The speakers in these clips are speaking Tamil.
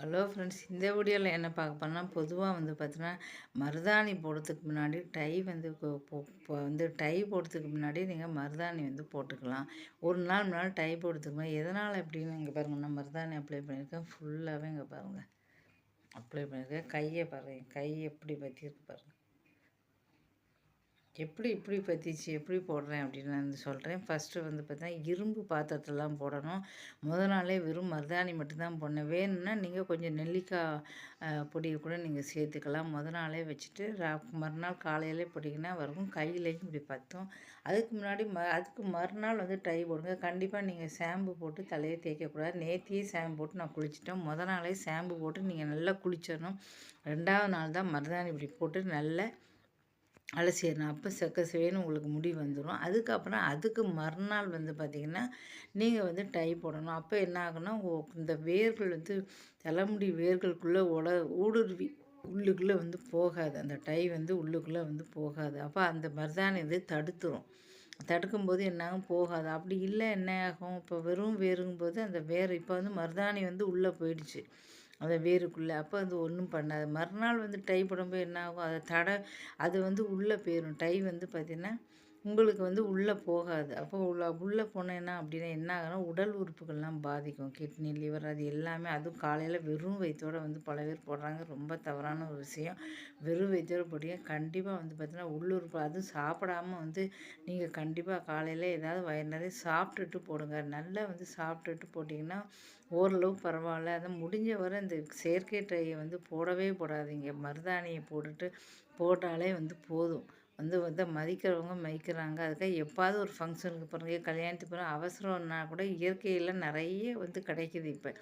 ஹலோ ஃப்ரெண்ட்ஸ் இந்த வீடியோவில் என்ன பார்க்க போனால் பொதுவாக வந்து பார்த்தீங்கன்னா மருதாணி போடுறதுக்கு முன்னாடி டை வந்து இப்போ வந்து டை போடுறதுக்கு முன்னாடி நீங்கள் மருதாணி வந்து போட்டுக்கலாம். ஒரு நாள் முன்னாடி டை போடுறதுக்கு எதனால் எப்படின்னு இங்கே பாருங்கள் நான் மருதாணி அப்ளை பண்ணியிருக்கேன். ஃபுல்லாகவே இங்கே பாருங்கள் அப்ளை பண்ணியிருக்கேன். கையை பாருங்கள் கை எப்படி பற்றியிருக்கு பாருங்கள் எப்படி இப்படி பற்றிச்சு எப்படி போடுறேன் அப்படின்னு நான் சொல்கிறேன் ஃபஸ்ட்டு வந்து பார்த்தீங்கன்னா இரும்பு பாத்திரத்துலலாம் போடணும். முத நாளே வெறும் மருதாணி மட்டும்தான் போடணும். வேணும்னா நீங்கள் கொஞ்சம் நெல்லிக்காய் பொடியை கூட நீங்கள் சேர்த்துக்கலாம். முத நாளே வச்சுட்டு மறுநாள் காலையிலே போட்டிங்கன்னா வரும். கையிலையும் இப்படி பற்றும் அதுக்கு முன்னாடி ம அதுக்கு மறுநாள் வந்து டை போடுங்க. கண்டிப்பாக நீங்கள் ஷாம்பு போட்டு தலையை தேய்க்கக்கூடாது. நேத்தியே ஷாம்பு போட்டு நான் குளிச்சிட்டேன். முத நாளே ஷாம்பு போட்டு நீங்கள் நல்லா குளிச்சிடணும். ரெண்டாவது நாள் தான் மருதாணி இப்படி போட்டு நல்லா அலசிடணும் அப்போ செக்க சேன்னு உங்களுக்கு முடி வந்துடும் அதுக்கப்புறம் அதுக்கு மறுநாள் வந்து பார்த்திங்கன்னா நீங்கள் வந்து டை போடணும். அப்போ என்ன ஆகுன்னா இந்த வேர்கள் வந்து தலைமுடி வேர்களுக்குள்ளே உட ஊடுருவி உள்ளுக்குள்ளே வந்து போகாது. அந்த டை வந்து உள்ளுக்குள்ளே வந்து போகாது. அப்போ அந்த மருதாணி வந்து தடுத்துரும். தடுக்கும்போது என்னாகும் போகாது. அப்படி இல்லை என்ன ஆகும்? இப்போ வெறும் வேறுங்கும்போது அந்த வேர் இப்போ வந்து மருதாணி வந்து உள்ளே போயிடுச்சு. அந்த வேருக்குள்ளே. அப்போ அது ஒன்றும் பண்ணாது. மறுநாள் வந்து டை போடும்போது என்ன ஆகும் அதை தடை அது வந்து உள்ளே போயிடும் டை வந்து பார்த்திங்கன்னா உங்களுக்கு வந்து உள்ளே போகாது. அப்போ உள்ள உள்ளே போனேன்னா அப்படின்னா என்ன ஆகுனா உடல் உறுப்புகள்லாம் பாதிக்கும். கிட்னி லிவர் அது எல்லாமே அதுவும் காலையில் வெறும் வயிற்றோடு வந்து பல பேர் போடுறாங்க. ரொம்ப தவறான ஒரு விஷயம். வெறும் வயிற்றோடு போட்டீங்க கண்டிப்பாக வந்து பார்த்திங்கன்னா உள்ளுறுப்பு அதுவும் சாப்பிடாம வந்து நீங்கள் கண்டிப்பாக காலையில் ஏதாவது வயிறு நிறைய சாப்பிட்டுட்டு போடுங்க. நல்லா வந்து சாப்பிட்டுட்டு போட்டிங்கன்னா ஓரளவு பரவாயில்ல. அதை முடிஞ்ச வரை இந்த செயற்கை ட்ரையை வந்து போடவே போடாதீங்க. மருதாணியை போட்டுட்டு போட்டாலே வந்து போதும். வந்து வந்து மதிக்கிறவங்க மதிக்கிறாங்க. அதுக்காக எப்பாவது ஒரு ஃபங்க்ஷனுக்கு போகிறாங்க கல்யாணத்துக்கு போகிறோம் அவசரம்னா கூட இயற்கையில் நிறைய வந்து கிடைக்கிது இப்போ.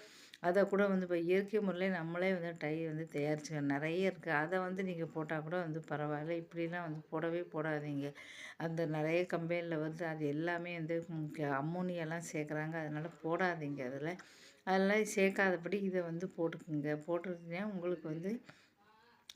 அதை கூட வந்து இப்போ இயற்கை முறையில் நம்மளே வந்து டை வந்து தயாரிச்சுக்க நிறைய இருக்குது அதை வந்து நீங்கள் போட்டால் கூட வந்து பரவாயில்ல. இப்படிலாம் வந்து போடவே போடாதீங்க. அந்த நிறைய கம்பெனியில் வந்து அது எல்லாமே வந்து அம்மோனியெல்லாம் சேர்க்குறாங்க. அதனால் போடாதீங்க அதில். அதெல்லாம் சேர்க்காதபடி இதை வந்து போட்டுக்குங்க. போட்டுருந்தீங்கன்னா உங்களுக்கு வந்து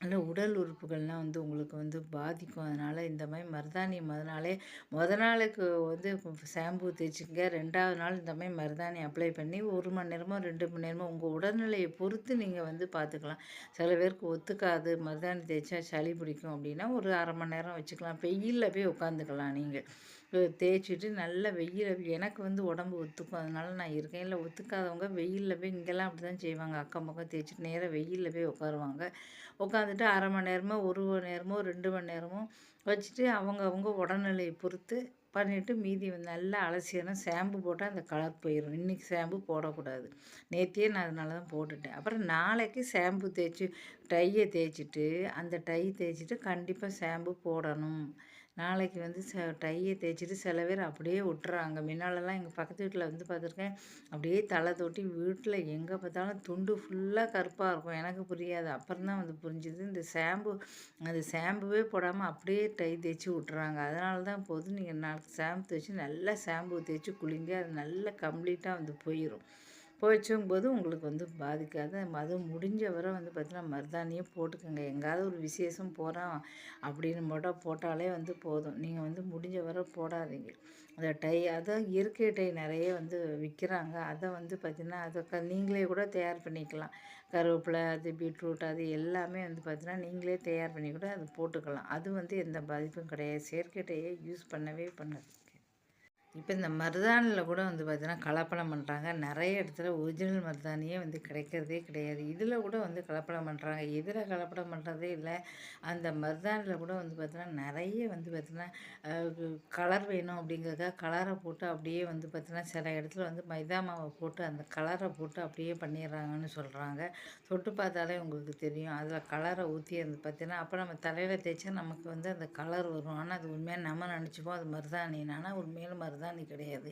அந்த உடல் உறுப்புகள்லாம் வந்து உங்களுக்கு வந்து பாதிக்கும். அதனால் இந்த மாதிரி மருதாணி மறுநாளே முத நாளுக்கு வந்து ஷாம்பு தேய்ச்சிங்க ரெண்டாவது நாள் இந்த மாதிரி மருதாணி அப்ளை பண்ணி ஒரு மணி நேரமோ ரெண்டு மணி நேரமோ உங்கள் உடல்நிலையை பொறுத்து நீங்கள் வந்து பார்த்துக்கலாம் சில பேருக்கு ஒத்துக்காது. மருதாணி தேய்ச்சா சளி பிடிக்கும் அப்படின்னா ஒரு அரை மணி நேரம் வச்சுக்கலாம். வெயிலில் போய் உட்காந்துக்கலாம் நீங்கள் தேய்ச்சிட்டு நல்ல வெயில் எனக்கு வந்து உடம்பு ஒத்துக்கும். அதனால நான் இருக்கேன். இல்லை ஒத்துக்காதவங்க வெயிலில் போய் இங்கெல்லாம் அப்படி தான் செய்வாங்க. அக்கம் பக்கம் தேய்ச்சிட்டு நேராக வெயிலில் போய் உட்காருவாங்க உட்காந்துட்டு அரை மணி நேரமோ ஒரு மணி நேரமோ ரெண்டு மணி நேரமோ வச்சுட்டு அவங்க அவங்க உடல்நிலையை பொறுத்து பண்ணிவிட்டு மீதி நல்லா அலசிடணும் ஷாம்பு போட்டால் அந்த கலர் போயிடும் இன்றைக்கி ஷாம்பு போடக்கூடாது. நேற்றியே நான் அதனால தான் போட்டுட்டேன். அப்புறம் நாளைக்கு ஷாம்பு தேய்ச்சி டையை தேய்ச்சிட்டு அந்த டை தேய்ச்சிட்டு கண்டிப்பாக ஷாம்பு போடணும். நாளைக்கு வந்து ச டையை தேய்ச்சிட்டு சில பேர் அப்படியே விட்டுறாங்க. முன்னாலெல்லாம் எங்கள் பக்கத்து வீட்டில் வந்து பார்த்துருக்கேன் அப்படியே தலை தொட்டி வீட்டில் எங்கே பார்த்தாலும் துண்டு ஃபுல்லாக கருப்பாக இருக்கும். எனக்கு புரியாது. அப்புறம் தான் வந்து புரிஞ்சுது. இந்த ஷாம்பு அந்த ஷாம்புவே போடாமல் அப்படியே டை தேய்ச்சி விட்டுறாங்க. அதனால தான் போது நீங்கள் நாளைக்கு ஷாம்பு தேய்ச்சி நல்லா ஷாம்பு தேய்ச்சி குளிங்க. அது நல்லா கம்ப்ளீட்டாக வந்து போயிடும் போது உங்களுக்கு வந்து பாதிக்காது. அது முடிஞ்ச வரை வந்து பார்த்திங்கன்னா மருதாணியே போட்டுக்கோங்க. எங்கேயாவது ஒரு விசேஷம் போகிறோம் அப்படின்னு மட்டும் போட்டாலே வந்து போதும். நீங்கள் வந்து முடிஞ்ச வரை போடாதீங்க. அந்த டை அதான் இயற்கை டை நிறைய வந்து விற்கிறாங்க அதை வந்து பார்த்திங்கன்னா அதை நீங்களே கூட தயார் பண்ணிக்கலாம். கருவேப்பிலை அது பீட்ரூட் அது எல்லாமே வந்து பார்த்திங்கன்னா நீங்களே தயார் பண்ணி கூட அது போட்டுக்கலாம். அது வந்து எந்த பாதிப்பும் கிடையாது. செயற்கை டையை யூஸ் பண்ணவே பண்ணாது இப்போ இந்த மருதாணியில் கூட வந்து பார்த்திங்கன்னா கலப்படம் பண்ணுறாங்க நிறைய இடத்துல ஒரிஜினல் மருதாணியே வந்து கிடைக்கிறதே கிடையாது. இதில் கூட வந்து கலப்படம் பண்ணுறாங்க எதில் கலப்படம் பண்ணுறதே இல்லை. அந்த மருதாணியில் கூட வந்து பார்த்திங்கன்னா நிறைய வந்து பார்த்திங்கன்னா கலர் வேணும் அப்படிங்கிறதுக்காக கலரை போட்டு அப்படியே வந்து பார்த்திங்கன்னா சில இடத்துல வந்து மைதா மாவை போட்டு அந்த கலரை போட்டு அப்படியே பண்ணிடுறாங்கன்னு சொல்கிறாங்க தொட்டு பார்த்தாலே உங்களுக்கு தெரியும். அதில் கலரை ஊற்றி அந்த பார்த்திங்கன்னா அப்போ நம்ம தலையில் தேய்ச்சா நமக்கு வந்து அந்த கலர் வரும். ஆனால் அது உண்மையாக நம்ம நினச்சிப்போம். அது மருதாணி. ஆனால் உண்மையில் மருதாணி தான் கிடையாது.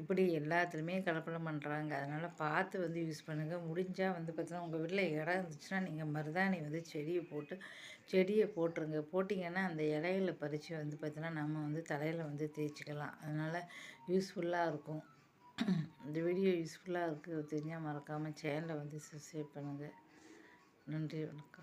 இப்படி எல்லாத்துலேயுமே கலப்படம் பண்ணுறாங்க அதனால் பார்த்து வந்து யூஸ் பண்ணுங்கள் முடிஞ்சால் வந்து பார்த்தீங்கன்னா உங்கள் வீட்டில் இடம் இருந்துச்சுன்னா நீங்கள் மருதாணி வந்து செடியை போட்டு செடியை போட்டுருங்க. போட்டிங்கன்னா அந்த இலையில பறித்து வந்து பார்த்தீங்கன்னா நம்ம வந்து தலையில் வந்து தேய்ச்சிக்கலாம். அதனால் யூஸ்ஃபுல்லாக இருக்கும். இந்த வீடியோ யூஸ்ஃபுல்லாக இருக்குது தெரிஞ்சால் மறக்காமல் சேனலை வந்து சப்ஸ்கிரைப் பண்ணுங்கள் நன்றி வணக்கம்.